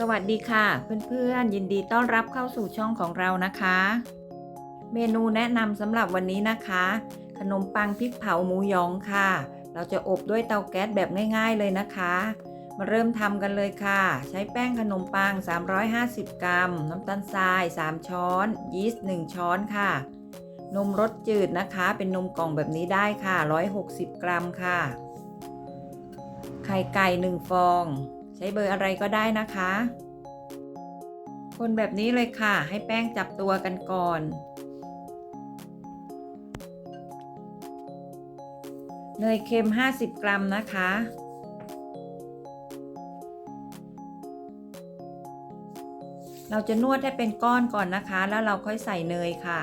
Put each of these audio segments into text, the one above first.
สวัสดีค่ะ เพื่อนๆ ยินดีต้อนรับเข้าสู่ช่องของเรานะคะ เมนูแนะนำสำหรับวันนี้นะคะ ขนมปังพริกเผาหมูยองค่ะ เราจะอบด้วยเตาแก๊สแบบง่าย ๆเลยนะคะ มาเริ่มทำกันเลยค่ะ ใช้แป้งขนมปัง 350 กรัม น้ำตาลทราย 3 ช้อน ยีสต์ 1 ช้อนค่ะ นมรสจืดนะคะ เป็นนมกล่องแบบนี้ได้ค่ะ 160 กรัมค่ะ ไข่ไก่ 1 ฟอง ใช้เบอร์อะไรก็ได้นะคะ คนแบบนี้เลยค่ะ ให้แป้งจับตัวกันก่อน เนยเค็ม 50 กรัมนะคะ เราจะนวดให้เป็นก้อนก่อนนะคะ แล้วเราค่อยใส่เนยค่ะ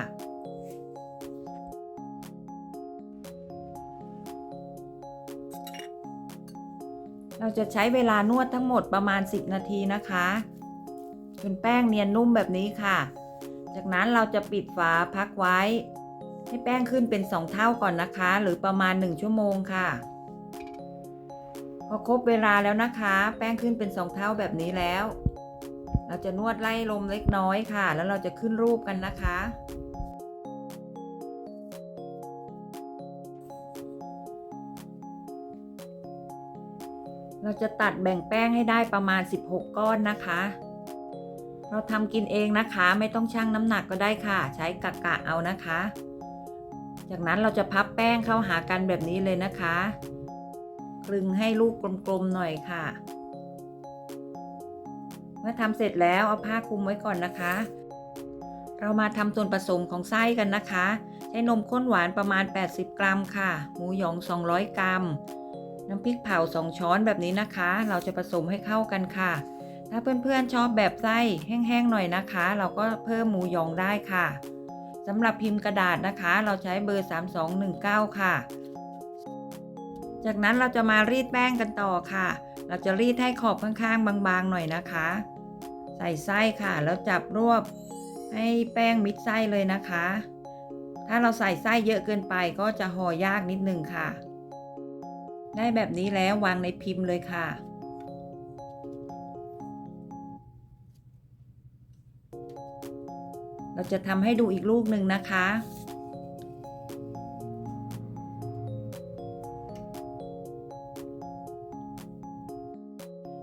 เราจะใช้เวลานวดทั้งหมดประมาณ 10 นาทีนะคะจนแป้งเนียนนุ่มแบบนี้ค่ะ จากนั้นเราจะปิดฝาพักไว้ ให้แป้งขึ้นเป็น 2 เท่าก่อนนะคะ หรือประมาณ 1 ชั่วโมงค่ะ พอครบเวลาแล้วนะคะ แป้งขึ้นเป็น 2 เท่าแบบนี้แล้ว เราจะนวดไล่ลมเล็กน้อยค่ะ แล้วเราจะขึ้นรูปกันนะคะ เราจะตัดแบ่งแป้งให้ได้ประมาณ 16 ก้อนนะคะ เราทำกินเองนะคะ ไม่ต้องชั่งน้ำหนักก็ได้ค่ะ ใช้กะกะเอานะคะ จากนั้นเราจะพับแป้งเข้าหากันแบบนี้เลยนะคะ คลึงให้ลูกกลมๆหน่อยค่ะ เมื่อทำเสร็จแล้วเอาผ้าคลุมไว้ก่อนนะคะ เรามาทำส่วนผสมของไส้กันนะคะ ใช้นมข้นหวานประมาณ 80 กรัมค่ะ หมูหยอง 200 กรัม น้ำพริกเผา2ช้อนแบบนี้นะคะ เราจะผสมให้เข้ากันค่ะ ถ้าเพื่อนๆชอบแบบไส้แห้งๆหน่อยนะคะ เราก็เพิ่มหมูยองได้ค่ะสำหรับพิมพ์กระดาษนะคะ เราใช้เบอร์ 3219 ค่ะ จากนั้นเราจะมารีดแป้งกันต่อค่ะ เราจะรีดให้ขอบข้างๆ บางๆ หน่อยนะคะ ใส่ไส้ค่ะ แล้วจับรวบให้แป้งมิดไส้เลยนะคะ ถ้าเราใส่ไส้เยอะเกินไปก็จะห่อยากนิดนึงค่ะ ได้แบบนี้แล้ววางในพิมพ์เลยค่ะ เราจะทำให้ดูอีกลูกหนึ่งนะคะ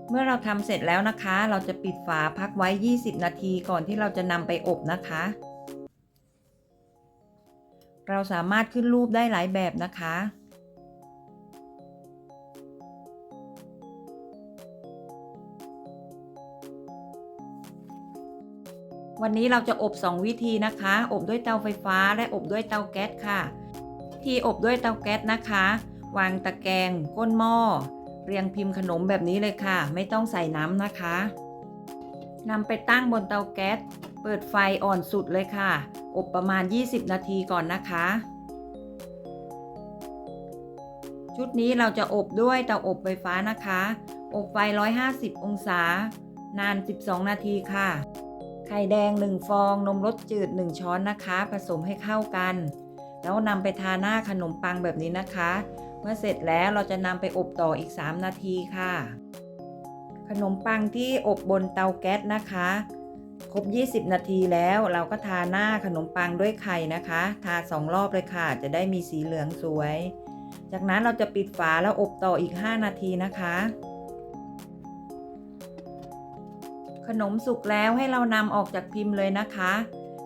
เมื่อเราทำเสร็จแล้วนะคะ เราจะปิดฝาพักไว้ 20 นาทีก่อนที่เราจะนำไปอบนะคะ เราสามารถขึ้นรูปได้หลายแบบนะคะ วันนี้เราจะอบ 2 วิธีนะคะ อบด้วยเตาไฟฟ้าและอบด้วยเตาแก๊สค่ะ ที่อบด้วยเตาแก๊สนะคะ วางตะแกรงก้นหม้อ เรียงพิมพ์ขนมแบบนี้เลยค่ะ ไม่ต้องใส่น้ำนะคะนำไปตั้งบนเตาแก๊ส เปิดไฟอ่อนสุดเลยค่ะ อบประมาณ 20 นาทีก่อนนะคะ ชุดนี้เราจะอบด้วยเตาอบไฟฟ้านะคะ อบไฟ 150 องศา นาน 12 นาทีค่ะ ไข่แดง 1 ฟอง นมรสจืด 1 ช้อนนะคะ ผสมให้เข้ากัน แล้วนำไปทาหน้าขนมปังแบบนี้นะคะ เมื่อเสร็จแล้วเราจะนำไปอบต่ออีก 3 นาทีค่ะ ขนมปังที่อบบนเตาแก๊สนะคะ ครบ 20 นาทีแล้วเราก็ทาหน้าขนมปังด้วยไข่นะคะ ทา 2 รอบเลยค่ะ จะได้มีสีเหลืองสวย จากนั้นเราจะปิดฝาแล้วอบต่ออีก 5 นาทีนะคะ ขนมสุกแล้วให้เรานำออกจากพิมพ์เลยนะคะ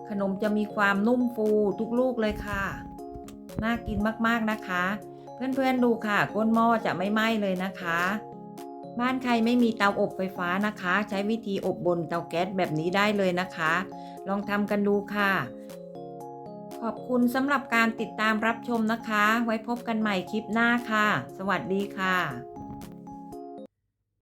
ขนมจะมีความนุ่มฟูทุกลูกเลยค่ะ น่ากินมากๆนะคะ เพื่อนๆดูค่ะ ก้นหม้อจะไม่ไหม้เลยนะคะ บ้านใครไม่มีเตาอบไฟฟ้านะคะ ใช้วิธีอบบนเตาแก๊สแบบนี้ได้เลยนะคะ ลองทำกันดูค่ะ ขอบคุณสำหรับการติดตามรับชมนะคะ ไว้พบกันใหม่คลิปหน้าค่ะ สวัสดีค่ะ